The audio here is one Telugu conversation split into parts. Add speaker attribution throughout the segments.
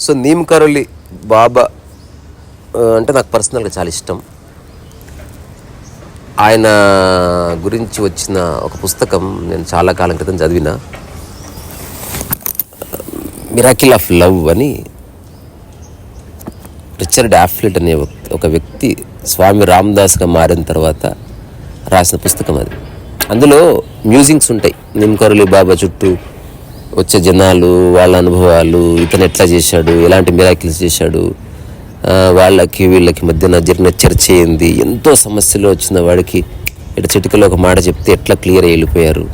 Speaker 1: సో నీమ్ కరోలి బాబా అంటే నాకు పర్సనల్గా చాలా ఇష్టం. ఆయన గురించి వచ్చిన ఒక పుస్తకం నేను చాలా కాలం క్రితం చదివిన మిరాకిల్ ఆఫ్ లవ్ అని రిచర్డ్ ఆఫ్లెట్ అనే ఒక వ్యక్తి స్వామి రామదాస్గా మారిన తర్వాత రాసిన పుస్తకం అది. అందులో మ్యూజింగ్స్ ఉంటాయి నిమ్కరులి బాబా చుట్టూ వచ్చే జనాలు వాళ్ళ అనుభవాలు ఇతను ఎట్లా చేశాడు ఎలాంటి మిరాకిల్స్ చేశాడు వాళ్ళకి వీళ్ళకి మధ్యన జరిగిన చర్చ ఏంది ఎంతో సమస్యలు వచ్చిన వాడికి ఇటు చిటికలో ఒక మాట చెప్తే ఎట్లా క్లియర్ అయి వెళ్ళిపోయారు.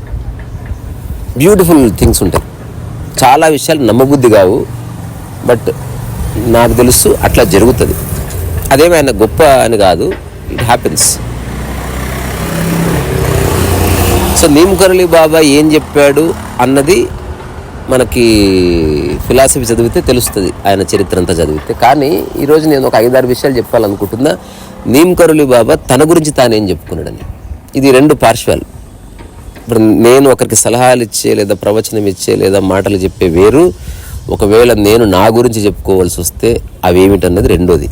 Speaker 1: బ్యూటిఫుల్ థింగ్స్ ఉంటాయి. చాలా విషయాలు నమ్మబుద్ధి కావు బట్ నాకు తెలుసు అట్లా జరుగుతుంది. అదేమైనా గొప్ప అని కాదు it happens so Neem Karoli Baba ఏం చెప్పాడు అన్నది మనకి ఫిలాసఫీ చదివితే తెలుస్తుంది ఆయన చరిత్ర అంతా చదివితే. కానీ ఈరోజు నేను ఒక ఐదారు విషయాలు చెప్పాలనుకుంటున్నా. నీమ్కరులి బాబా తన గురించి తానేం చెప్పుకున్నాడని. ఇది రెండు పార్శ్వాలు ఇప్పుడు నేను ఒకరికి సలహాలు ఇచ్చే లేదా ప్రవచనం ఇచ్చే లేదా మాటలు చెప్పే వేరు. ఒకవేళ నేను నా గురించి చెప్పుకోవాల్సి వస్తే అవి ఏమిటన్నది రెండోది.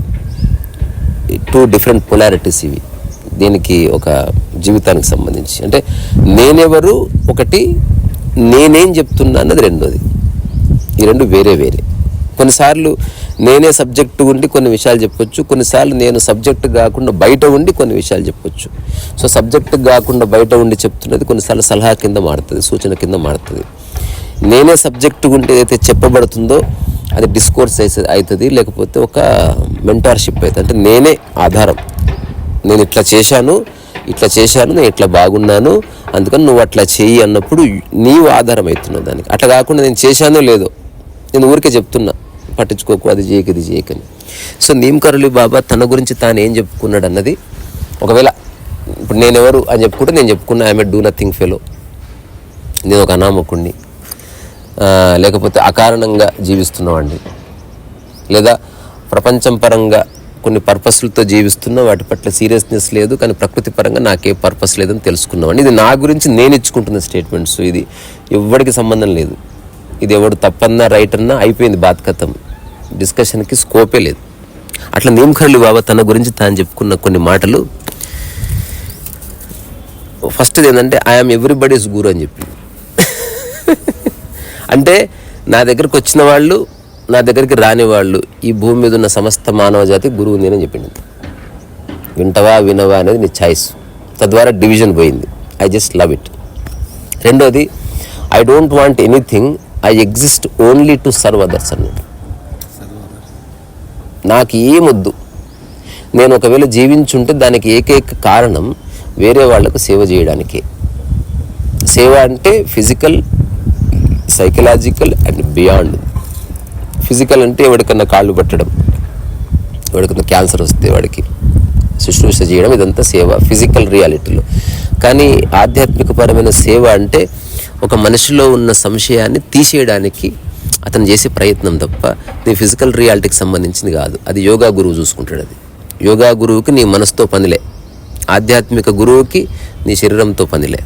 Speaker 1: టూ డిఫరెంట్ పొలారిటీస్ ఇవి. దీనికి ఒక జీవితానికి సంబంధించి. అంటే నేనెవరు? ఒకటి నేనేం చెప్తున్నా అన్నది రెండోది. ఈ రెండు వేరే వేరే. కొన్నిసార్లు నేనే సబ్జెక్టు ఉండి కొన్ని విషయాలు చెప్పొచ్చు కొన్నిసార్లు నేను సబ్జెక్ట్ కాకుండా బయట ఉండి కొన్ని విషయాలు చెప్పొచ్చు. సో సబ్జెక్ట్ కాకుండా బయట ఉండి చెప్తున్నది కొన్నిసార్లు సలహా కింద మారుతుంది సూచన కింద మారుతుంది. నేనే సబ్జెక్టు ఉంటే ఏదైతే చెప్పబడుతుందో అది డిస్కోర్స్ అవుతుంది లేకపోతే ఒక మెంటార్షిప్ అవుతుంది అంటే నేనే ఆధారం. నేను ఇట్లా చేశాను ఇట్లా చేశాను నేను ఇట్లా బాగున్నాను అందుకని నువ్వు అట్లా చేయి అన్నప్పుడు నీవు ఆధారం అవుతున్నావు దానికి. అట్లా కాకుండా నేను చేశానో లేదో నేను ఊరికే చెప్తున్నా పట్టించుకోకు అది చేయకు ఇది చేయకని సో నీమ్కరులి బాబా తన గురించి తాను ఏం చెప్పుకున్నాడు అన్నది ఒకవేళ ఇప్పుడు నేను ఎవరు అని చెప్పుకుంటే నేను చెప్పుకున్నా ఐఎమ్ డూ నథింగ్ ఫెలో. నేను ఒక అనామకుణ్ణి. లేకపోతే అకారణంగా జీవిస్తున్నవాడిని లేదా ప్రపంచం పరంగా కొన్ని పర్పస్లతో జీవిస్తున్నా వాటి పట్ల సీరియస్నెస్ లేదు కానీ ప్రకృతి పరంగా నాకే పర్పస్ లేదని తెలుసుకున్నామండి. ఇది నా గురించి నేను ఇచ్చుకుంటున్న స్టేట్మెంట్స్. ఇది ఎవరికి సంబంధం లేదు. ఇది ఎవడు తప్పన్నా రైట్ అన్నా అయిపోయింది బాత్కతం డిస్కషన్కి స్కోపే లేదు. అట్లా నీమ్ఖర్లి బాబా తన గురించి తాను చెప్పుకున్న కొన్ని మాటలు. ఫస్ట్ ఏంటంటే ఐఎమ్ ఎవ్రీబడీస్ గురు అని చెప్పింది. అంటే నా దగ్గరకు వచ్చిన వాళ్ళు నా దగ్గరికి రాని వాళ్ళు ఈ భూమి మీద ఉన్న సమస్త మానవ జాతి గురువు నేనని చెప్పింది వింటవా వినవా అనేది నీ ఛాయిస్. తద్వారా డివిజన్ పోయింది. ఐ జస్ట్ లవ్ ఇట్ రెండోది I don't want anything I exist only to serve others అన్నాడు నాకు ఏమొద్దు నేను ఒకవేళ జీవించుంటే దానికి ఏకైక కారణం వేరే వాళ్ళకు సేవ చేయడానికే. సేవ అంటే physical psychological and beyond physical అంటే ఎవరికన్నా కాళ్ళు పట్టడం ఎవరికన్నా క్యాన్సర్ వస్తే వాడికి. శుశ్రూష చేయడం ఇదంతా సేవ ఫిజికల్ రియాలిటీలో. కానీ ఆధ్యాత్మికపరమైన సేవ అంటే ఒక మనిషిలో ఉన్న సంశయాన్ని తీసేయడానికి అతను చేసే ప్రయత్నం తప్ప నీ ఫిజికల్ రియాలిటీకి సంబంధించింది కాదు. అది యోగా గురువు చూసుకుంటాడు అది. యోగా గురువుకి నీ మనసుతో పనిలే. ఆధ్యాత్మిక గురువుకి నీ శరీరంతో పనిలే.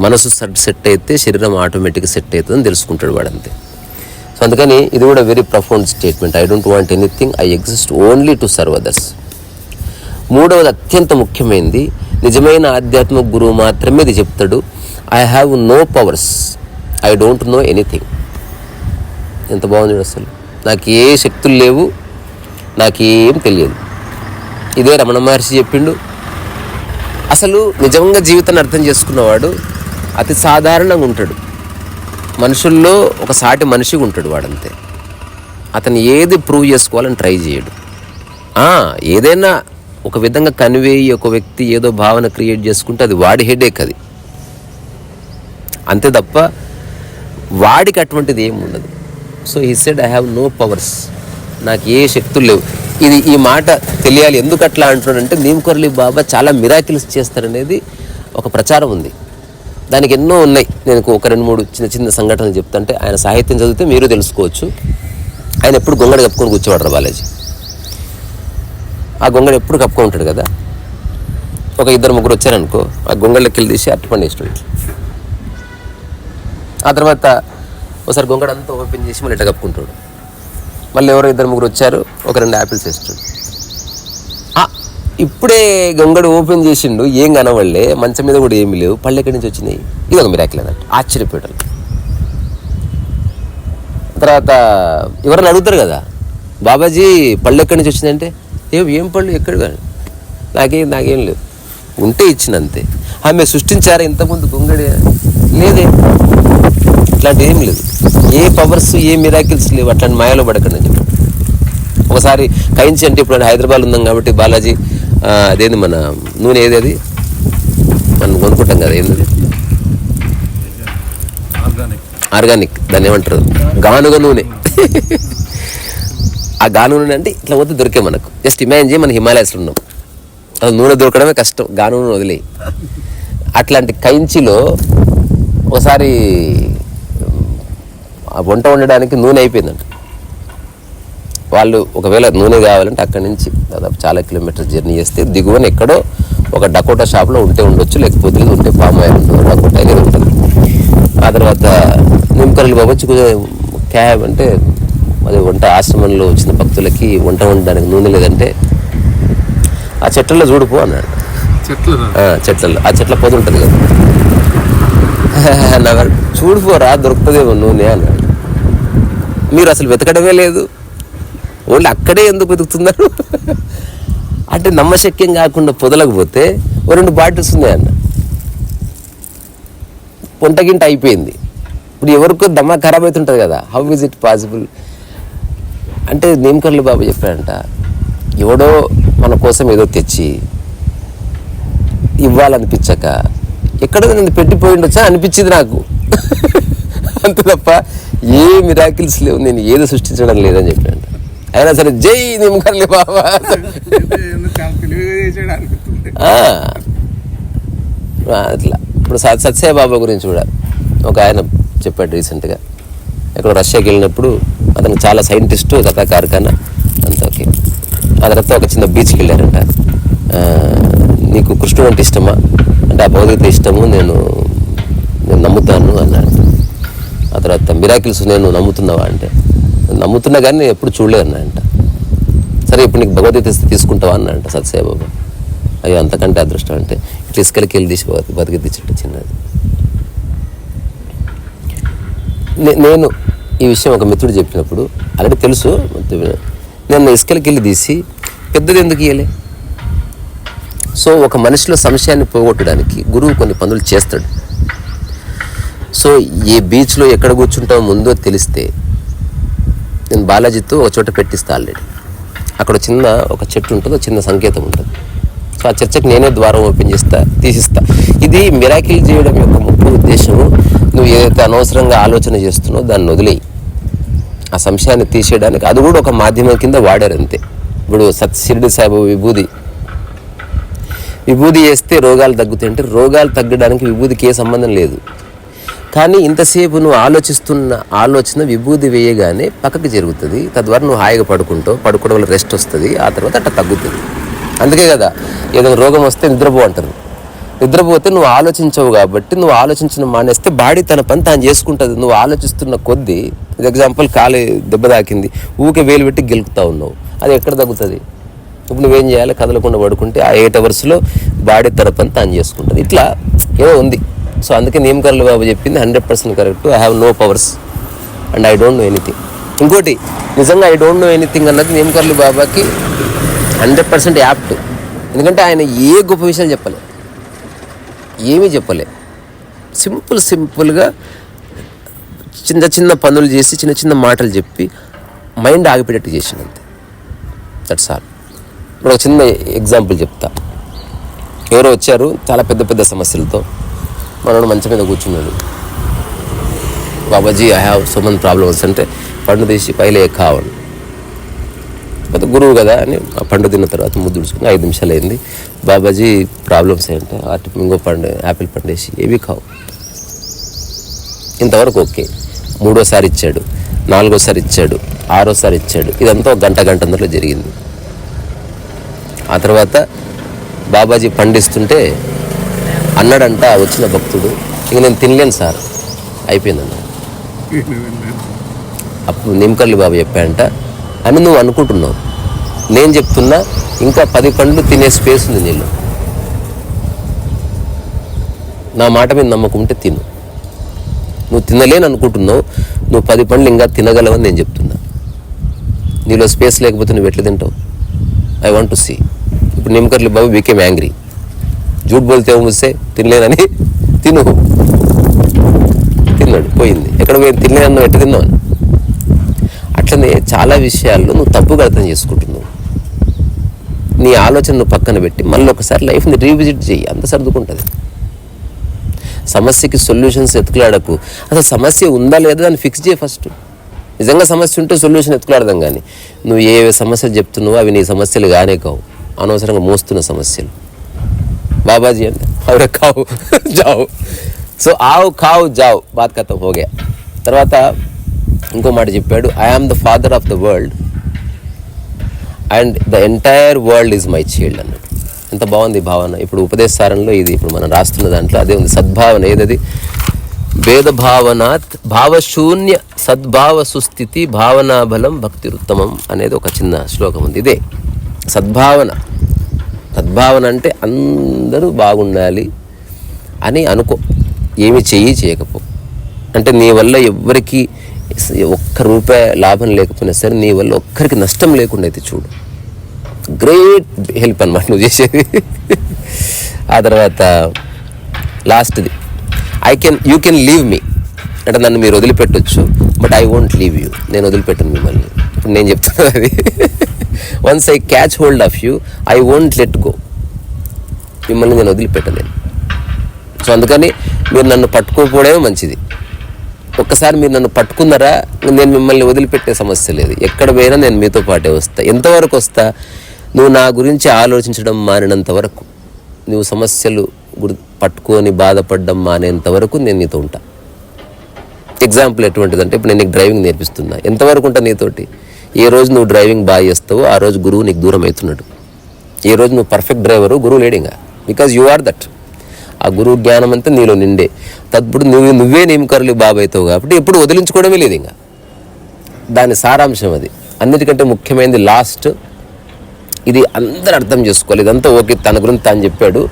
Speaker 1: మనసు సెట్ సెట్ అయితే శరీరం ఆటోమేటిక్గా సెట్ అవుతుందని తెలుసుకుంటాడు వాడంతే. సో అందుకని ఇది కూడా very profound statement I don't want anything I exist only to serve others మూడవది అత్యంత ముఖ్యమైనది నిజమైన ఆధ్యాత్మిక గురువు మాత్రమే ఇది చెప్తాడు. I have no powers I don't know anything ఎంత బాగుంది అసలు. నాకు ఏ శక్తులు లేవు. నాకేం తెలియదు. ఇదే రమణ మహర్షి చెప్పిండు. అసలు నిజంగా జీవితాన్ని అర్థం చేసుకున్నవాడు అతి సాధారణంగా ఉంటాడు. మనుషుల్లో ఒక సాటి మనిషిగా ఉంటాడు వాడంతే. అతను ఏది ప్రూవ్ చేసుకోవాలని ట్రై చేయడు. ఏదైనా ఒక విధంగా కన్వే ఒక వ్యక్తి ఏదో భావన క్రియేట్ చేసుకుంటే అది వాడి హెడేక్ అది. అంతే తప్ప వాడికి అటువంటిది ఏమి ఉండదు. So he said I have no powers నాకు ఏ శక్తులు లేవు. ఇది ఈ మాట తెలియాలి. ఎందుకు అట్లా అంటున్నాడంటే నీమ్కొరలి బాబా చాలా మిరాకిల్స్ చేస్తారనేది ఒక ప్రచారం ఉంది. దానికి ఎన్నో ఉన్నాయి. నేను ఒక రెండు మూడు చిన్న చిన్న సంఘటనలు చెప్తుంటే ఆయన సాహిత్యం చదివితే మీరు తెలుసుకోవచ్చు. ఆయన ఎప్పుడు గొంగడ కప్పుకొని కూర్చోవాడు బాలాజీ. ఆ గొంగడు ఎప్పుడు కప్పుకొని ఉంటాడు కదా? ఒక ఇద్దరు ముగ్గురు వచ్చారనుకో ఆ గొంగళ్ళకి వెళ్ళి తీసి అట్టు ఇష్టం ఆ తర్వాత ఒకసారి గొంగడంతా ఓపెన్ చేసి మళ్ళీ ఇట్లా కప్పుకుంటాడు. మళ్ళీ ఎవరో ఇద్దరు ముగ్గురు వచ్చారు ఒక రెండు యాపిల్స్ వేస్తుండు ఇప్పుడే గంగడు ఓపెన్ చేసిండు ఏం కనవళ్ళే మంచం మీద కూడా ఏమి లేవు. పళ్ళు ఎక్కడి నుంచి వచ్చినాయి? ఇది ఒక మిరాకిల్ అన్నట్టు. ఆశ్చర్యపోయాడు తర్వాత ఎవరైనా అడుగుతారు కదా బాబాజీ పళ్ళు ఎక్కడి నుంచి వచ్చిందంటే ఏం ఏం పళ్ళు? ఎక్కడ నాకేం నాకేం లేదు ఉంటే ఇచ్చిన అంతే. ఆమె సృష్టించారా ఇంతకుముందు గొంగడి? లేదే. ఇట్లాంటి ఏం లేదు. ఏ పవర్స్ ఏ మిరాకిల్స్ లేవు. అట్లాంటి మాయలో పడకండి అని చెప్పి. ఒకసారి కయించి అంటే ఇప్పుడు హైదరాబాద్ ఉందాం కాబట్టి బాలాజీ అదేంది మన నూనె ఏది అది? మనం కొనుక్కుంటాం కదా ఏంది
Speaker 2: ఆర్గానిక్
Speaker 1: దాన్ని ఏమంటారు? గానుగ నూనె. ఆ గానుగ నూనె అంటే ఇట్లా వద్ద దొరికే మనకు. జస్ట్ ఇమాజిన్ చేయి మన హిమాలయాస్లో ఉన్నాం. అది నూనె దొరకడమే కష్టం గానుగ నూనె వదిలేయి. అట్లాంటి కయించిలో ఒకసారి ఆ వంట వండడానికి నూనె అయిపోయిందంట. వాళ్ళు ఒకవేళ నూనె కావాలంటే అక్కడి నుంచి దాదాపు చాలా కిలోమీటర్స్ జర్నీ చేస్తే దిగువన ఎక్కడో ఒక డకోటా షాప్లో ఉంటే ఉండొచ్చు లేకపోతే ఉంటే పామ్ ఆయిల్ ఉంటుంది డకోటా అనేది ఉంటుంది. ఆ తర్వాత నిమ్మకరలు బాబొచ్చి క్యాబ్ అంటే అది వంట ఆశ్రమంలో వచ్చిన భక్తులకి వంట వండడానికి నూనె లేదంటే ఆ చెట్లలో చూడుపో అన్నాడు. చెట్లలో ఆ చెట్ల పొద ఉంటుంది కదా. చూడిపోరా దొరుకుతుందేమో నూనె అన్నాడు. మీరు అసలు వెతకడమే లేదు. ఓన్లీ అక్కడే ఎందుకు వెతుకుతున్నారు? అంటే నమ్మశక్యం కాకుండా పొదలకు పోతే ఓ రెండు బాటిల్స్ ఉన్నాయన్న పొంటగింట అయిపోయింది. ఇప్పుడు ఎవరికో దమ్మ ఖరాబ్ అవుతుంటుంది కదా. హౌ ఇస్ ఇట్ పాసిబుల్ అంటే నేమకర్లు బాబు చెప్పాడంట ఎవడో మన కోసం ఏదో తెచ్చి ఇవ్వాలనిపించక ఎక్కడో నేను పెట్టిపోయి ఉండొచ్చా? అనిపించింది నాకు. అంతే తప్ప ఏ మిరాకిల్స్ లేవు. నేను ఏది సృష్టించడం లేదని చెప్పాడు అయినా సరే జై నిమ్మకర్లి బాబా. అట్లా. ఇప్పుడు సత్ సత్సాయి బాబా గురించి కూడా ఒక ఆయన చెప్పాడు రీసెంట్గా. ఎక్కడ రష్యాకి వెళ్ళినప్పుడు అతను చాలా సైంటిస్టు కథా కార్ఖానా అంత ఓకే. ఆ తర్వాత ఒక చిన్న బీచ్కి వెళ్ళారంట. నీకు కృష్ణుడు అంటే ఇష్టమా? అంటే ఆ భౌతికత ఇష్టము నేను నేను నమ్ముతాను అన్నాడు. ఆ తర్వాత మిరాకిల్స్ నేను నమ్ముతున్నావా అంటే నమ్ముతున్నా కానీ నేను ఎప్పుడు చూడలేదు అన్నా అంట. సరే ఇప్పుడు నీకు భగవద్గీత ఇస్తే తీసుకుంటావా అన్నాడంట సత్యసాయి బాబా అయ్యో అంతకంటే అదృష్టం అంటే ఇట్లా ఇసుకలకి వెళ్ళి తీసి బతికి భగవద్గీత చిన్నది. నే- నేను ఈ విషయం ఒక మిత్రుడు చెప్పినప్పుడు ఆల్రెడీ తెలుసు నేను ఇసుకలకి వెళ్ళి తీసి పెద్దది ఎందుకు ఇయ్యలే? సో ఒక మనిషిలో సంశయాన్ని పోగొట్టడానికి గురువు కొన్ని పనులు చేస్తాడు. సో ఏ బీచ్లో ఎక్కడ కూర్చుంటామో ముందో తెలిస్తే నేను బాలాజీతో ఒక చోట పెట్టిస్తా ఆల్రెడీ. అక్కడ చిన్న ఒక చెట్టు ఉంటుంది ఒక చిన్న సంకేతం ఉంటుంది. సో ఆ చర్చకి నేనే ద్వారం ఓపెన్ చేస్తా తీసిస్తా. ఇది మిరాకిల్ చేయడం యొక్క ముఖ్య ఉద్దేశము నువ్వు ఏదైతే అనవసరంగా ఆలోచన చేస్తున్నావో దాన్ని వదిలేయి. ఆ సంశయాన్ని తీసేయడానికి అది కూడా ఒక మాధ్యమం కింద వాడారు అంతే. ఇప్పుడు సత్ సాయిబాబు విభూది. విభూది వేస్తే రోగాలు తగ్గుతాయి అంటే రోగాలు తగ్గడానికి విభూదికి ఏ సంబంధం లేదు. కానీ ఇంతసేపు నువ్వు ఆలోచిస్తున్న ఆలోచన విభూది వేయగానే పక్కకి జరుగుతుంది. తద్వారా నువ్వు హాయిగా పడుకుంటావు. పడుకోవడం వల్ల రెస్ట్ వస్తుంది. ఆ తర్వాత అట్లా తగ్గుతుంది. అందుకే కదా ఏదైనా రోగం వస్తే నిద్రపో అంటారు. నిద్రపోతే నువ్వు ఆలోచించవు కాబట్టి నువ్వు ఆలోచించిన మానేస్తే బాడీ తన పని తాను చేసుకుంటుంది. నువ్వు ఆలోచిస్తున్న కొద్దీ ఎగ్జాంపుల్ కాలు దెబ్బ తాకింది. ఊకే వేలు పెట్టి గెలుకుతా ఉన్నావు. అది ఎక్కడ తగ్గుతుంది? ఇప్పుడు నువ్వేం చేయాలి? కదలకుండా పడుకుంటే ఆ ఎయిట్ అవర్స్లో బాడీ తన పని తాను చేసుకుంటుంది. ఇట్లా ఏదో ఉంది. సో అందుకే నేమకర్లు బాబు చెప్పింది hundred percent correct. I have no powers and I don't know anything ఇంకోటి నిజంగా ఐ డోంట్ నో ఎనీథింగ్ అన్నది నేమకర్లు బాబాకి హండ్రెడ్ పర్సెంట్ యాప్ట్. ఎందుకంటే ఆయన ఏ గొప్ప విషయాలు చెప్పలే. ఏమీ చెప్పలే. సింపుల్ సింపుల్గా చిన్న చిన్న పనులు చేసి చిన్న చిన్న మాటలు చెప్పి మైండ్ ఆగిపెట్టేట్టు చేసినంతే దట్స్ ఆల్ ఇప్పుడు ఒక చిన్న ఎగ్జాంపుల్ చెప్తా. ఎవరో వచ్చారు చాలా పెద్ద పెద్ద సమస్యలతో. మనోడు మంచం మీద కూర్చున్నాడు. Babaji I have so many problems అంటే పండు తీసి పైలే కావాలి పెద్ద గురువు కదా అని ఆ పండు తిన్న తర్వాత ముద్దుడుచుకుని ఐదు నిమిషాలు అయింది. బాబాజీ ప్రాబ్లమ్స్ ఏంటంటే అటు ఇంకో పండు యాపిల్ పండేసి ఏవి కావు? ఇంతవరకు ఓకే. మూడోసారి ఇచ్చాడు. నాలుగోసారి ఇచ్చాడు. ఆరోసారి ఇచ్చాడు. ఇదంతా ఒక గంట గంటన్నరలో జరిగింది. ఆ తర్వాత బాబాజీ పండిస్తుంటే అన్నాడంట వచ్చిన భక్తుడు. ఇంక నేను తినలేను సార్. అయిపోయిందన్న. అప్పుడు నిమ్మకల్లి బాబు చెప్పాడంట అని నువ్వు అనుకుంటున్నావు. నేను చెప్తున్నా ఇంకా పది పండ్లు తినే స్పేస్ ఉంది నీళ్ళు నా మాట మీద నమ్మకం ఉంటే తిను. నువ్వు తినలేని అనుకుంటున్నావు నువ్వు పది పండ్లు ఇంకా తినగలవని నేను చెప్తున్నా. నీలో స్పేస్ లేకపోతే నువ్వు ఎట్లా తింటావు? ఐ వాంట్ టు సీ ఇప్పుడు నిమ్మకర్లు బాబు బికేమ్ యాంగ్రీ జూట్ బోల్తే ముస్తే తినలేనని తిను. తిన్నాడు పోయింది. ఎక్కడ పోయింది? తినలేదన్నావు ఎట్ట తిన్నావు అట్లనే చాలా విషయాల్లో నువ్వు తప్పుగా అర్థం చేసుకుంటున్నావు. నీ ఆలోచన నువ్వు పక్కన పెట్టి మళ్ళీ ఒకసారి లైఫ్ని రీవిజిట్ చేయి అంత సర్దుకుంటుంది. సమస్యకి సొల్యూషన్స్ ఎత్తుకులాడకు. అసలు సమస్య ఉందా లేదా అని ఫిక్స్ చేయి ఫస్ట్. నిజంగా సమస్య ఉంటే సొల్యూషన్ ఎత్తుకులాడదాం కానీ. నువ్వు ఏ ఏ సమస్యలు చెప్తున్నావో అవి నీ సమస్యలు కానే కావు. అనవసరంగా మోస్తున్న సమస్యలు. బాబాజీ అంటే और खाओ जाओ। సో ఆవు కావు జావ్ బాత్ కథం హోగే తర్వాత ఇంకో మాట చెప్పాడు I am the father of the world and the entire world is my child అన్నట్టు ఎంత బాగుంది భావన. ఇప్పుడు ఉపదేశారంలో ఇది ఇప్పుడు మనం రాస్తున్న దాంట్లో అదే ఉంది. సద్భావన ఏదది? భేదభావనాత్ భావశూన్య సద్భావ సుస్థితి భావనాబలం భక్తిరుత్తమం అనేది ఒక చిన్న శ్లోకం ఉంది. ఇదే సద్భావన. సద్భావన అంటే అందరూ బాగుండాలి అని అనుకో. ఏమి చెయ్యి చేయకపో. అంటే నీ వల్ల ఎవ్వరికి ఒక్క రూపాయి లాభం లేకపోయినా సరే నీ వల్ల ఒక్కరికి నష్టం లేకుండా అయితే చూడు. గ్రేట్ హెల్ప్ అనమాట నువ్వు చేసేది. ఆ తర్వాత లాస్ట్ది. I can you can leave me. అంటే నన్ను మీరు వదిలిపెట్టొచ్చు but I won't leave you. నేను వదిలిపెట్టను మిమ్మల్ని. ఇప్పుడు నేను చెప్తాను అది. Once I catch hold of you I won't let go మిమ్మల్ని నేను వదిలిపెట్టలేను. సో అందుకని మీరు నన్ను పట్టుకోకపోవడమే మంచిది. ఒక్కసారి మీరు నన్ను పట్టుకున్నారా? నేను మిమ్మల్ని వదిలిపెట్టే సమస్య లేదు. ఎక్కడ పోయినా నేను మీతో పాటే వస్తా. ఎంతవరకు వస్తా? నువ్వు నా గురించి ఆలోచించడం మానినంత వరకు. నువ్వు సమస్యలు గురి పట్టుకొని బాధపడడం మానేంత వరకు నేను నీతో ఉంటా. ఎగ్జాంపుల్ ఎటువంటిదంటే ఇప్పుడు నేను నీకు డ్రైవింగ్ నేర్పిస్తున్నా. ఎంతవరకు ఉంటా నీతోటి? ఏ రోజు నువ్వు డ్రైవింగ్ బాగా చేస్తావు ఆ రోజు గురువు నీకు దూరం అవుతున్నాడు. ఏ రోజు నువ్వు పర్ఫెక్ట్ డ్రైవరు గురువు లేడింగా బికాజ్ యు ఆర్ దట్ ఆ గురువు జ్ఞానం అంతా నీలో నిండే. తప్పుడు నువ్వు నువ్వే నియమకరులు బాబు అవుతావు కాబట్టి ఎప్పుడు వదిలించుకోవడమే లేదు ఇంకా. దాని సారాంశం అది. అన్నిటికంటే ముఖ్యమైనది లాస్ట్ ఇది అందరు అర్థం చేసుకోవాలి. ఇదంతా ఓకే తన గురించి తాను చెప్పాడు.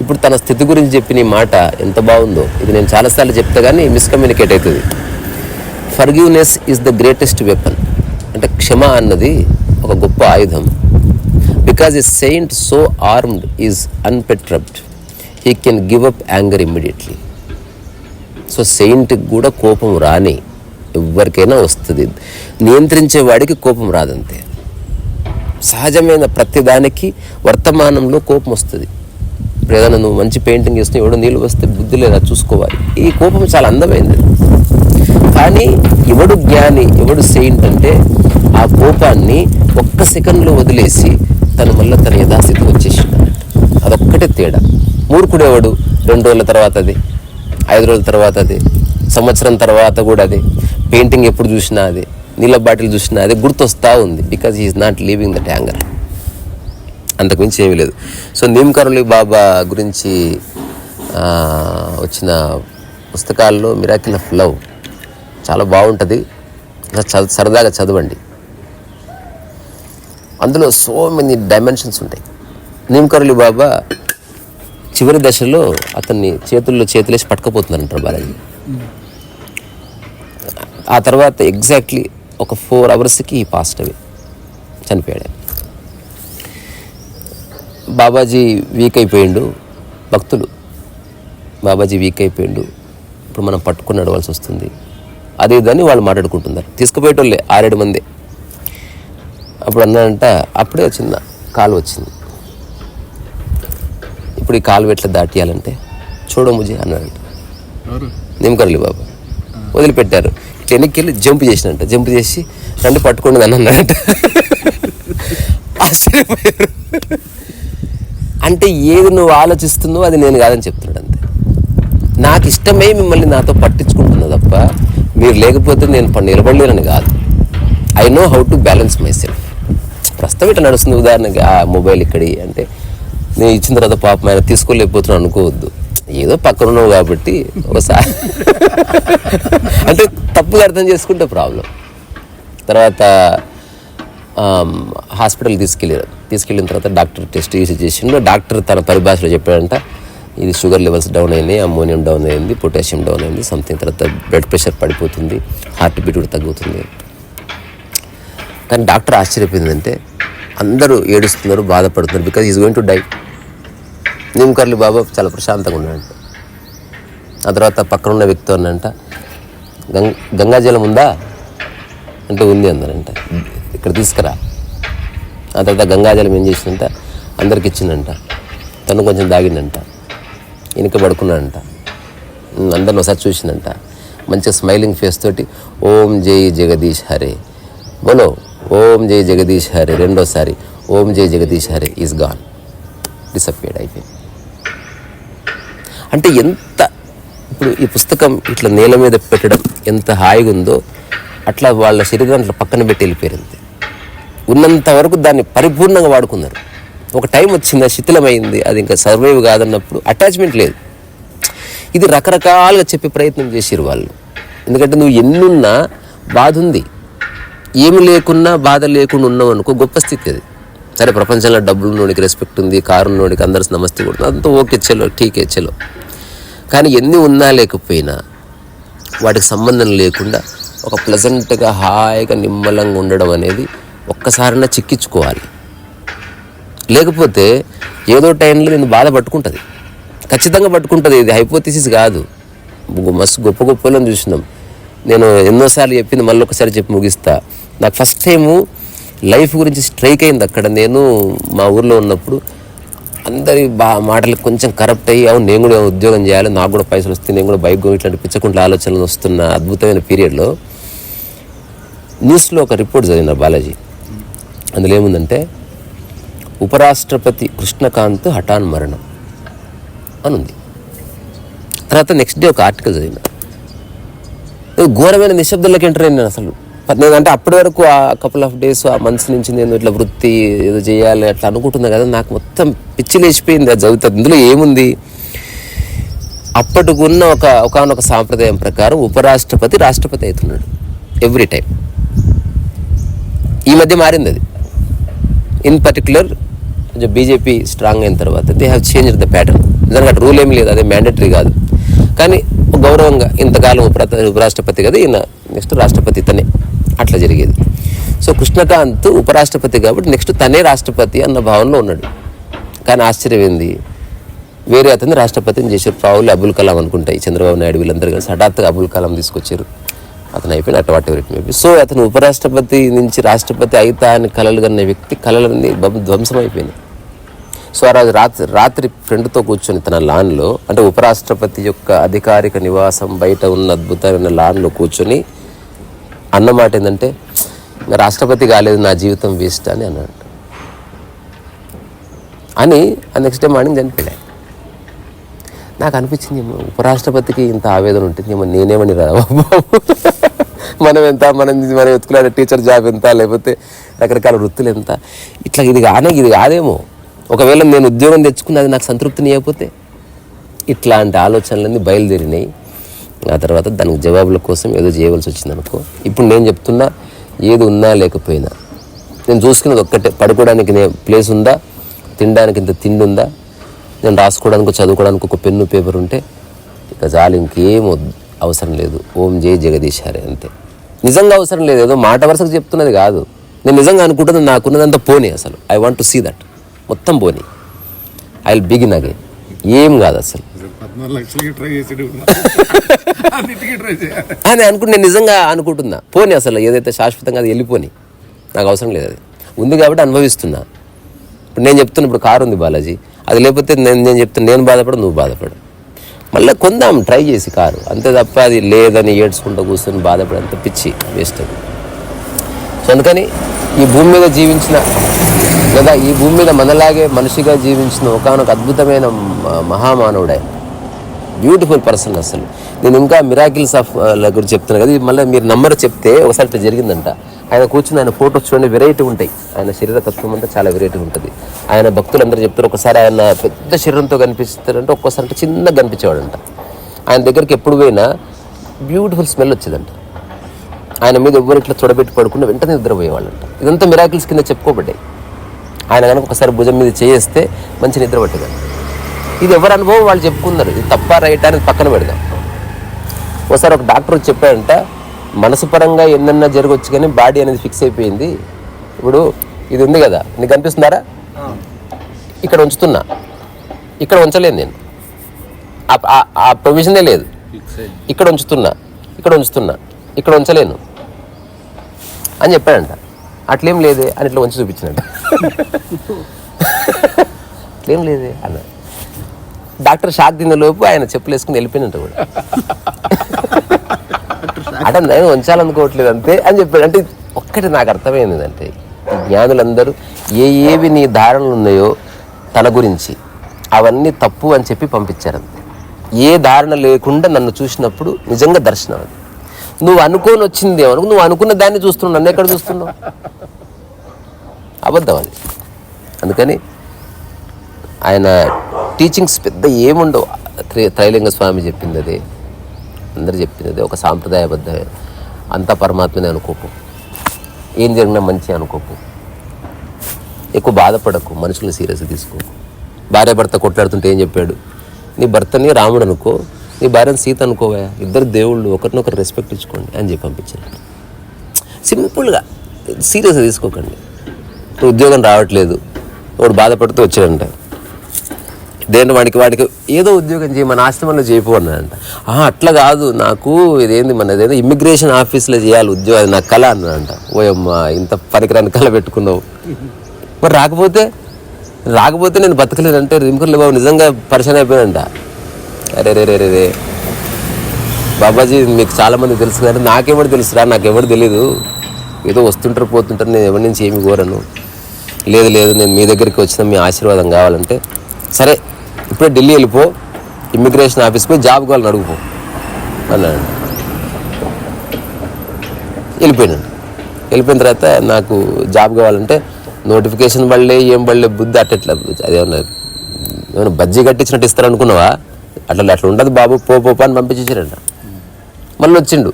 Speaker 1: ఇప్పుడు తన స్థితి గురించి చెప్పిన ఈ మాట ఎంత బాగుందో. ఇది నేను చాలాసార్లు చెప్తా కానీ మిస్కమ్యూనికేట్ అవుతుంది. Forgiveness is the greatest weapon అంటే క్షమ అన్నది ఒక గొప్ప ఆయుధం. Because a saint so armed is unperturbed he can give up anger immediately so సెయింట్కి కూడా కోపం రాని ఎవరికైనా వస్తుంది. నియంత్రించే వాడికి కోపం రాదంతే. సహజమైన ప్రతిదానికి వర్తమానంలో కోపం వస్తుంది. ఇప్పుడు ఏదైనా నువ్వు మంచి పెయింటింగ్ చేస్తే ఎవడో నీళ్ళు వస్తే బుద్ధి లేదా చూసుకోవాలి. ఈ కోపం చాలా అందమైంది. కానీ ఎవడు జ్ఞాని ఎవడు సెయింట్ అంటే ఆ కోపాన్ని ఒక్క సెకండ్లో వదిలేసి తను మళ్ళీ తన యథాస్థితి వచ్చేసింది. అదొక్కటే తేడా. మూర్ఖుడేవాడు? రెండు రోజుల తర్వాత అది ఐదు రోజుల తర్వాత అది సంవత్సరం తర్వాత కూడా అదే పెయింటింగ్ ఎప్పుడు చూసినా అదే నీళ్ళ బాటిల్ చూసినా అదే గుర్తొస్తా ఉంది. Because he is not leaving that anger అంతకుమించి ఏమీ లేదు. సో నీమ్కరులి బాబా గురించి వచ్చిన పుస్తకాల్లో మిరాకిల్ ఆఫ్ లవ్ చాలా బాగుంటుంది. చ- సరదాగా చదవండి. అందులో సో మెనీ డైమెన్షన్స్ ఉంటాయి. నీమ్కరులి బాబా చివరి దశలో అతన్ని చేతుల్లో చేతులేసి పట్టుకపోతున్నారంటారు బాలాజీ. ఆ తర్వాత ఎగ్జాక్ట్లీ ఒక ఫోర్ అవర్స్కి పాస్ట్ అవి చనిపోయాడు బాబాజీ వీక్ అయిపోయిండు. భక్తులు బాబాజీ వీక్ అయిపోయిండు. ఇప్పుడు మనం పట్టుకుని నడవాల్సి వస్తుంది. అది ఇదని వాళ్ళు మాట్లాడుకుంటున్నారు. తీసుకుపోయేటోళ్ళే ఆరేడు మంది. అప్పుడు అన్నాడంట అప్పుడే వచ్చింది కాలు వచ్చింది. ఇప్పుడు ఈ కాలు ఎట్లా దాటియాలంటే చూడముజి అన్నాడంట.
Speaker 2: ఎవరు?
Speaker 1: నిమ్మకర్లి బాబా. వదిలిపెట్టారు. వెనక్కి వెళ్ళి జంప్ చేసినంట. జంప్ చేసి రండి పట్టుకోండి అని అన్నాడంట. ఆశ్చర్యపోయారు. అంటే ఏది నువ్వు ఆలోచిస్తున్నావో అది నేను కాదని చెప్తున్నాడు అంతే. నాకు ఇష్టమే మిమ్మల్ని నాతో పట్టించుకుంటున్నా తప్ప మీరు లేకపోతే నేను నిలబడలేనని కాదు. I know how to balance my self ప్రస్తుతం ఇట్లా నడుస్తుంది. ఉదాహరణకి ఆ మొబైల్ ఇక్కడి అంటే నేను ఇచ్చిన తర్వాత పాపం ఆయన తీసుకోలేకపోతున్నాను అనుకోవద్దు. ఏదో పక్కన ఉన్నావు కాబట్టి ఒకసారి అంటే తప్పుగా అర్థం చేసుకుంటే ప్రాబ్లం. తర్వాత హాస్పిటల్ తీసుకెళ్ళారు తీసుకెళ్ళిన తర్వాత డాక్టర్ టెస్ట్ చేసి చేసిండు. డాక్టర్ తన పరిభాషలో చెప్పాడంట ఇది షుగర్ లెవెల్స్ డౌన్ అయినాయి అమ్మోనియం డౌన్ అయింది పొటాషియం డౌన్ అయింది సంథింగ్ తర్వాత బ్లడ్ ప్రెషర్ పడిపోతుంది హార్ట్ బీట్ కూడా తగ్గుతుంది. కానీ డాక్టర్ ఆశ్చర్యపోయిందంటే అందరూ ఏడుస్తున్నారు బాధపడుతున్నారు because is going to die. Neem Karoli Baba చాలా ప్రశాంతంగా ఉన్నాడంట. ఆ తర్వాత పక్కన ఉన్న వ్యక్తి అన్నంట గంగ గంగాజలం ఉందా? అంటే ఉంది అందరంట ఇక్కడ తీసుకురా. ఆ తర్వాత గంగాజలం ఏం చేసిందంట? అందరికి ఇచ్చిందంట. తను కొంచెం దాగిందంట వెనుక పడుకున్నాడంట. అందరిని ఒకసారి చూసిందంట. మంచిగా స్మైలింగ్ ఫేస్ తోటి ఓం జై జగదీష్ హరే. బోలో ఓం జై జగదీష్ హరే. రెండోసారి ఓం జై జగదీష్ హరే ఈజ్ గాన్ డిసప్పియర్డ్ అయిపోయింది. అంటే ఎంత ఇప్పుడు ఈ పుస్తకం ఇట్లా నేల మీద పెట్టడం ఎంత హాయిగా ఉందో అట్లా వాళ్ళ శరీరాన్ని అట్లా పక్కన పెట్టి వెళ్ళిపోయింది ఉన్నంత వరకు దాన్ని పరిపూర్ణంగా వాడుకున్నారు. ఒక టైం వచ్చింది అది శిథిలమైంది అది ఇంకా సర్వైవ్ కాదన్నప్పుడు అటాచ్మెంట్ లేదు. ఇది రకరకాలుగా చెప్పే ప్రయత్నం చేసారు వాళ్ళు. ఎందుకంటే నువ్వు ఎన్నున్నా బాధ ఉంది ఏమి లేకున్నా బాధ లేకుండా ఉన్నావు అనుకో గొప్ప స్థితి అది. సరే ప్రపంచంలో డబ్బులు నోడికి రెస్పెక్ట్ ఉంది కారు ఉన్నోడికి అందరు నమస్తే కూడా అంతా ఓకే చెలో ఠీకే చెలో. కానీ ఎన్ని ఉన్నా లేకపోయినా వాటికి సంబంధం లేకుండా ఒక ప్లెజెంట్గా హాయిగా నిమ్మలంగా ఉండడం అనేది ఒక్కసారైనా చిక్కించుకోవాలి. లేకపోతే ఏదో టైంలో నేను బాధ పట్టుకుంటుంది. ఖచ్చితంగా పట్టుకుంటుంది. ఇది హైపోథిసిస్ కాదు. మస్తు గొప్ప గొప్ప చూసినాం. నేను ఎన్నోసార్లు చెప్పింది మళ్ళీ ఒకసారి చెప్పి ముగిస్తా. నాకు ఫస్ట్ టైము లైఫ్ గురించి స్ట్రైక్ అయింది అక్కడ. నేను మా ఊర్లో ఉన్నప్పుడు అందరి బా మాటలకు కొంచెం కరప్ట్ అయ్యి అవును నేను కూడా ఉద్యోగం చేయాలి నాకు కూడా పైసలు వస్తాయి నేను కూడా బైక్ కొని ఇట్లాంటి పిచ్చకుంట్ల ఆలోచనలు వస్తున్న అద్భుతమైన పీరియడ్లో న్యూస్లో ఒక రిపోర్ట్ చదివిన బాలాజీ. అందులో ఏముందంటే ఉపరాష్ట్రపతి కృష్ణకాంత్ హఠాన్ మరణం అని ఉంది తర్వాత నెక్స్ట్ డే ఒక ఆర్టికల్ చదివిన. ఘోరమైన నిశ్శబ్దంలోకి ఎంటర్ అయ్యాను అసలు. అంటే అప్పటి వరకు ఆ కపుల్ ఆఫ్ డేస్ ఆ మంత్స్ నుంచి నేను ఇట్లా వృత్తి ఏదో చేయాలి అట్లా అనుకుంటున్నా కదా నాకు మొత్తం పిచ్చి లేచిపోయింది అది చదువుతుంది ఇందులో ఏముంది? అప్పటికున్న ఒక ఒకనొక సాంప్రదాయం ప్రకారం ఉపరాష్ట్రపతి రాష్ట్రపతి అవుతున్నాడు. ఎవ్రీ టైం ఈ మధ్య మారింది అది. ఇన్ పర్టికులర్ కొంచెం బీజేపీ స్ట్రాంగ్ అయిన తర్వాత they have change the pattern నిజంగా రూల్ ఏం లేదు అదే మ్యాండేటరీ కాదు. కానీ గౌరవంగా ఇంతకాలం ఉప ఉపరాష్ట్రపతి కదా ఈయన నెక్స్ట్ రాష్ట్రపతి తనే. అట్లా జరిగేది. సో కృష్ణకాంత్ ఉపరాష్ట్రపతి కాబట్టి నెక్స్ట్ తనే రాష్ట్రపతి అన్న భావనలో ఉన్నాడు. కానీ ఆశ్చర్యం ఏంది? వేరే అతన్ని రాష్ట్రపతిని చేశారు రావులు అబుల్ కలాం అనుకుంటాయి చంద్రబాబు నాయుడు వీళ్ళందరూ కలిసి. హఠాత్తుగా అబుల్ కలాం తీసుకొచ్చారు. అతను అయిపోయిన అటువంటి మేబీ సో అతను ఉపరాష్ట్రపతి నుంచి రాష్ట్రపతి అయితా అని కలలు కన్న వ్యక్తి కళలన్నీ ధ్వంసం అయిపోయినాయి సో ఆ రోజు రాత్రి రాత్రి ఫ్రెండ్తో కూర్చొని తన లాన్లో అంటే ఉపరాష్ట్రపతి యొక్క అధికారిక నివాసం బయట ఉన్న అద్భుతమైన లాన్లో కూర్చొని అన్నమాట ఏంటంటే రాష్ట్రపతి కాలేదు నా జీవితం వేస్ట్ అని అన్నాడు. అని ఆ నెక్స్ట్ డే మార్నింగ్ చనిపోయాడు నాకు అనిపించింది ఏమో ఉపరాష్ట్రపతికి ఇంత ఆవేదన ఉంటుంది ఏమో నేనేమని రా మనం ఎంత మనం మనం ఎత్తుకునే టీచర్ జాబ్ ఎంత లేకపోతే రకరకాల వృత్తులు ఎంత. ఇట్లా ఇది కానే ఇది కాదేమో. ఒకవేళ నేను ఉద్యోగం తెచ్చుకుని అది నాకు సంతృప్తిని ఇవ్వకపోతే ఇట్లాంటి ఆలోచనలన్నీ బయలుదేరినాయి. ఆ తర్వాత దానికి జవాబుల కోసం ఏదో చేయవలసి వచ్చింది అనుకో ఇప్పుడు నేను చెప్తున్నా ఏది ఉన్నా లేకపోయినా. నేను చూసుకున్నది ఒక్కటే పడుకోవడానికి నే ప్లేస్ ఉందా? తినడానికి ఇంత తిండి ఉందా? నేను రాసుకోవడానికి చదువుకోవడానికి ఒక పెన్ను పేపర్ ఉంటే ఇక చాలు ఇంకేం అవసరం లేదు. ఓం జై జగదీశారే అంతే. నిజంగా అవసరం లేదు. ఏదో మాట వరుసకు చెప్తున్నది కాదు. నేను నిజంగా అనుకుంటున్నది నాకున్నదంతా పోనీ అసలు. I want to see that మొత్తం పోనీ. ఐ విల్ బిగిన్ అగైన్ ఏం కాదు అసలు. అని అనుకుంటే నేను నిజంగా అనుకుంటున్నా. పోనీ అసలు. ఏదైతే శాశ్వతంగా అది వెళ్ళిపోని. నాకు అవసరం లేదు అది. ఉంది కాబట్టి అనుభవిస్తున్నా. ఇప్పుడు నేను చెప్తున్నా ఇప్పుడు కారు ఉంది బాలాజీ. అది లేకపోతే నేను నేను చెప్తున్నా నేను బాధపడు నువ్వు బాధపడు మళ్ళీ కొందాం ట్రై చేసి కారు. అంతే తప్ప అది లేదని ఏడ్చుకుంటూ కూర్చొని బాధపడేంత అంత పిచ్చి వేస్ట్ అది. సో అందుకని ఈ భూమి మీద జీవించిన లేదా ఈ భూమి మీద మనలాగే మనిషిగా జీవించిన ఒకనొక అద్భుతమైన మహామానవుడే. బ్యూటిఫుల్ పర్సన్ అసలు. నేను ఇంకా మిరాకిల్స్ ఆఫ్ గురించి చెప్తున్నాను కదా ఇది మళ్ళీ మీరు నంబర్ చెప్తే ఒకసారి ఇట్లా జరిగిందంట. ఆయన కూర్చుని ఆయన ఫోటోస్ చూడండి వెరైటీ ఉంటాయి. ఆయన శరీర తత్వం అంతా చాలా వెరైటీ ఉంటుంది. ఆయన భక్తులందరూ చెప్తారు ఒకసారి ఆయన పెద్ద శరీరంతో కనిపిస్తారంటే ఒక్కోసారి అంటే చిన్నగా కనిపించేవాడంట. ఆయన దగ్గరికి ఎప్పుడు పోయినా బ్యూటిఫుల్ స్మెల్ వచ్చేదంట. ఆయన మీద ఎవ్వరు ఇట్లా చూడబెట్టి పడుకుంటే వెంటనే నిద్రపోయేవాళ్ళంట. ఇదంతా మిరాకిల్స్ కింద చెప్పుకోబడ్డాయి. ఆయన కనుక ఒకసారి భుజం మీద చేస్తే మంచి నిద్ర పట్టేదాన్ని ఇది ఎవరి అనుభవం? వాళ్ళు చెప్పుకున్నారు. ఇది తప్ప రైట్ అనేది పక్కన పెడదాం. ఒకసారి ఒక డాక్టర్ చెప్పాడంట మనసు పరంగా ఎన్నన్నా జరగవచ్చు కానీ బాడీ అనేది ఫిక్స్ అయిపోయింది. ఇప్పుడు ఇది ఉంది కదా. నీకు కనిపిస్తుందారా? ఇక్కడ ఉంచుతున్నా. ఇక్కడ ఉంచలేను నేను. ఆ ప్రొవిజనే లేదు. ఇక్కడ ఉంచుతున్నా. ఇక్కడ ఉంచుతున్నా. ఇక్కడ ఉంచలేను. అని చెప్పాడంట. అట్లేం లేదే అని ఇట్లా ఉంచి చూపించినట్ట. అట్లేం లేదే అన్న. డాక్టర్ షాక్ తిన్న లోపు ఆయన చెప్పులు వేసుకుని వెళ్ళిపోయినట్టు కూడా. అంటే నేను ఉంచాలనుకోవట్లేదు అంతే అని చెప్పాడు. అంటే ఒక్కటి నాకు అర్థమైంది ఏంటంటే ఈ జ్ఞానులందరూ ఏ ఏవి నీ ధారణలు ఉన్నాయో తన గురించి అవన్నీ తప్పు అని చెప్పి పంపించారు అంతే. ఏ ధారణ లేకుండా నన్ను చూసినప్పుడు నిజంగా దర్శనం అది. నువ్వు అనుకోని వచ్చింది ఏమనుకు నువ్వు అనుకున్న దాన్ని చూస్తున్నావు నన్ను ఎక్కడ చూస్తున్నావు? అబద్ధం అది. అందుకని ఆయన టీచింగ్స్ పెద్ద ఏముండవు. త్రి- త్రైలింగ స్వామి చెప్పింది అదే. అందరు చెప్పింది ఒక సాంప్రదాయబద్ధ అంతా పరమాత్మనే అనుకోకు. ఏం జరిగినా మంచి అనుకోకు. ఎక్కువ బాధపడకు మనుషులను సీరియస్ తీసుకోకు. భార్య భర్త కొట్లాడుతుంటే ఏం చెప్పాడు? నీ భర్తని రాముడు అనుకో నీ భార్యని సీత అనుకోవా ఇద్దరు దేవుళ్ళు ఒకరినొకరు రెస్పెక్ట్ ఇచ్చుకోండి అని చెప్పి పంపించాడు. సింపుల్గా సీరియస్గా తీసుకోకండి. ఉద్యోగం రావట్లేదు. వాడు బాధపడుతూ వచ్చాడంట. దేని వాడికి వాడికి ఏదో ఉద్యోగం చేయి మన ఆశ్రమంలో చేయపు అన్నాడంట. అట్లా కాదు నాకు ఇదేంది మన ఏదో ఇమ్మిగ్రేషన్ ఆఫీస్లో చేయాలి ఉద్యోగం అది నా కళ అన్నాడంట. ఓయమ్మ ఇంత పరికరాన్ని కళ పెట్టుకున్నావు. మరి రాకపోతే రాకపోతే నేను బతకలేదంటే రింకుర్లే బాబు నిజంగా పరిచయం అయిపోయాడంట. అరే రే రే రే రే బాబాజీ మీకు చాలామంది తెలుసు కానీ నాకెవరు తెలుసురా నాకెవరు తెలీదు. ఏదో వస్తుంటారు పోతుంటారు నేను ఎవరి నుంచి ఏమి కోరను. లేదు లేదు నేను మీ దగ్గరికి వచ్చిన మీ ఆశీర్వాదం కావాలంటే సరే ఇప్పుడే ఢిల్లీ వెళ్ళిపో ఇమ్మిగ్రేషన్ ఆఫీస్కి పోయి జాబ్ కావాలని అడుగుపో అన్నాడు. వెళ్ళిపోయినాడు. వెళ్ళిపోయిన తర్వాత నాకు జాబ్ కావాలంటే నోటిఫికేషన్ పడలే ఏం పడలే బుద్ధి అట్లా అదేమన్నా ఏమైనా బజ్జీ కట్టించినట్టు ఇస్తారనుకున్నావా? అట్లా అట్లా ఉండదు బాబు పో పో అని పంపించేసారంట. మళ్ళీ వచ్చిండు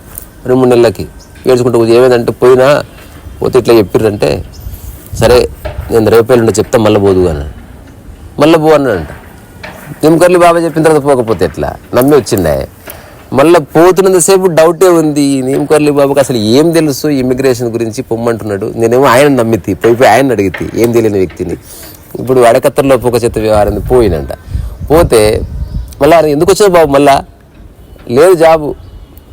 Speaker 1: రెండు మూడు నెలలకి. ఏడ్చుకుంటూ కూర్చో, ఏమైందంటే పోయినా పోతే ఇట్లా చెప్పిర్రంటే సరే నేను రేపు ఎల్లుండి చెప్తా మళ్ళీ పోదు అన్నాడు. మళ్ళీ పో అన్నాడంట. నిమ్మకర్లి బాబా చెప్పిన తర్వాత పోకపోతే ఎట్లా? నమ్మి వచ్చిండే. మళ్ళీ పోతున్నంతసేపు డౌటే ఉంది. నిమ్మకర్లి బాబుకి అసలు ఏం తెలుసు ఇమిగ్రేషన్ గురించి? పొమ్మంటున్నాడు. నేనేమో ఆయన నమ్మితి. పోయి పోయి ఆయన అడిగితే. ఏం తెలియని వ్యక్తిని. ఇప్పుడు అడకత్తర్లో పొగ చెత్త వ్యవహారం పోయినంట. పోతే మళ్ళీ ఎందుకు వచ్చారు బాబు మళ్ళా? లేదు జాబు.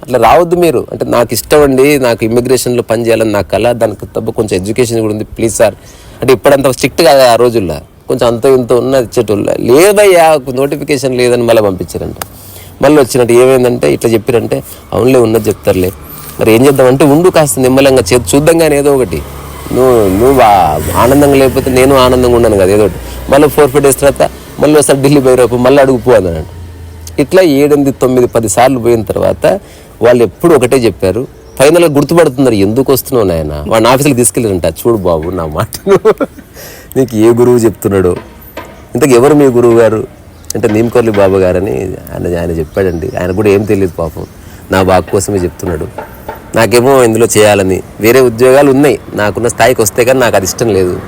Speaker 1: అట్లా రావద్దు మీరు. అంటే నాకు ఇష్టం అండి. నాకు ఇమిగ్రేషన్లో పని చేయాలని నా కళ. దానికి తప్ప కొంచెం ఎడ్యుకేషన్ కూడా ఉంది. Please sir. అంటే ఇప్పుడంత స్ట్రిక్ట్ కాదు ఆ రోజుల్లో. కొంచెం అంత ఇంత ఉన్నది ఇచ్చేటోళ్ళ లేదయ్యా నోటిఫికేషన్ లేదని మళ్ళీ పంపించారంట. మళ్ళీ వచ్చినట్టు ఏమైందంటే ఇట్లా చెప్పారంటే అవునులే ఉన్నది చెప్తారులే. మరి ఏం చేద్దామంటే ఉండు కాస్త నిమ్మలంగా చే చూద్దాం కానీ ఏదో ఒకటి. నువ్వు నువ్వు ఆనందంగా లేకపోతే నేను ఆనందంగా ఉన్నాను కదా ఏదో ఒకటి. మళ్ళీ ఫోర్ ఫైవ్ డేస్ తర్వాత మళ్ళీ ఒకసారి ఢిల్లీ పోయి మళ్ళీ అడుగుపో అన్నాడు. ఇట్లా ఏడెనిమిది తొమ్మిది పది సార్లు పోయిన తర్వాత వాళ్ళు ఎప్పుడు ఒకటే చెప్పారు. ఫైనల్గా గుర్తుపడుతున్నారు ఎందుకు వస్తున్నావు నాయన? వాడిని ఆఫీసులకు తీసుకెళ్ళారంట. చూడు బాబు నా మాట నీకు ఏ గురువు చెప్తున్నాడు? ఇంతకు ఎవరు మీ గురువు గారు? అంటే నీమకొల్లి బాబు గారని ఆయన ఆయన చెప్పాడండి. ఆయన కూడా ఏం తెలియదు పాపం. నా బాగు కోసమే చెప్తున్నాడు. నాకేమో ఇందులో చేయాలని. వేరే ఉద్యోగాలు ఉన్నాయి. నాకున్న స్థాయికి వస్తే కానీ నాకు అది ఇష్టం లేదు.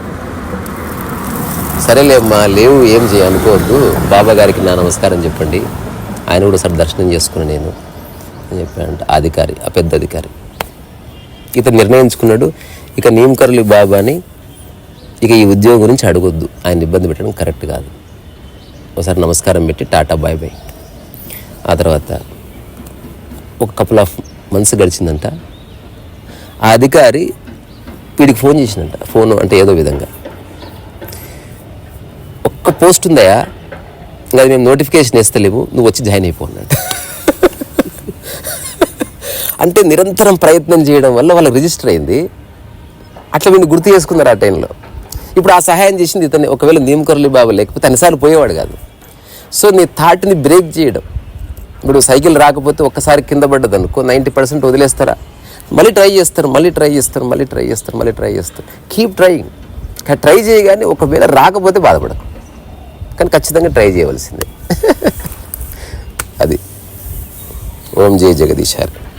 Speaker 1: సరేలేమ్మా లేవు ఏం చేయ అనుకోవద్దు. బాబా గారికి నా నమస్కారం చెప్పండి. ఆయన కూడా ఒకసారి దర్శనం చేసుకుని నేను అని చెప్పాడంట అధికారి ఆ పెద్ద అధికారి. ఇతను నిర్ణయించుకున్నాడు. ఇక నీమకర్లి బాబాని ఇక ఈ ఉద్యోగం గురించి అడగొద్దు. ఆయన ఇబ్బంది పెట్టడం కరెక్ట్ కాదు. ఒకసారి నమస్కారం పెట్టి టాటా బాయ్ బాయ్. ఆ తర్వాత ఒక కపుల్ ఆఫ్ మంత్స్ గడిచిందంట. ఆ అధికారి వీడికి ఫోన్ చేసినంట ఫోన్ అంటే ఏదో విధంగా. ఒక్క పోస్ట్ ఉందయా ఇంకా అది మేము నోటిఫికేషన్ వేస్తలేము నువ్వు వచ్చి జాయిన్ అయిపోన్నట్టు అంటే నిరంతరం ప్రయత్నం చేయడం వల్ల వాళ్ళకి రిజిస్టర్ అయింది. అట్లా వీడిని గుర్తు చేసుకున్నారు ఆ టైంలో ఇప్పుడు ఆ సహాయం చేసింది ఇతన్ని. ఒకవేళ నీమకరలి బాబు లేకపోతే అన్నిసార్లు పోయేవాడు కాదు. సో నీ థాట్ని బ్రేక్ చేయడం. ఇప్పుడు సైకిల్ రాకపోతే ఒక్కసారి కింద పడ్డది అనుకో నైంటీ పర్సెంట్ వదిలేస్తారా? మళ్ళీ ట్రై చేస్తారు మళ్ళీ ట్రై చేస్తారు మళ్ళీ ట్రై చేస్తారు మళ్ళీ ట్రై చేస్తారు. కీప్ ట్రైయింగ్ ట్రై చేయగానే ఒకవేళ రాకపోతే బాధపడకు. కానీ ఖచ్చితంగా ట్రై చేయవలసిందే. అది. ఓం జయ జగదీశారు.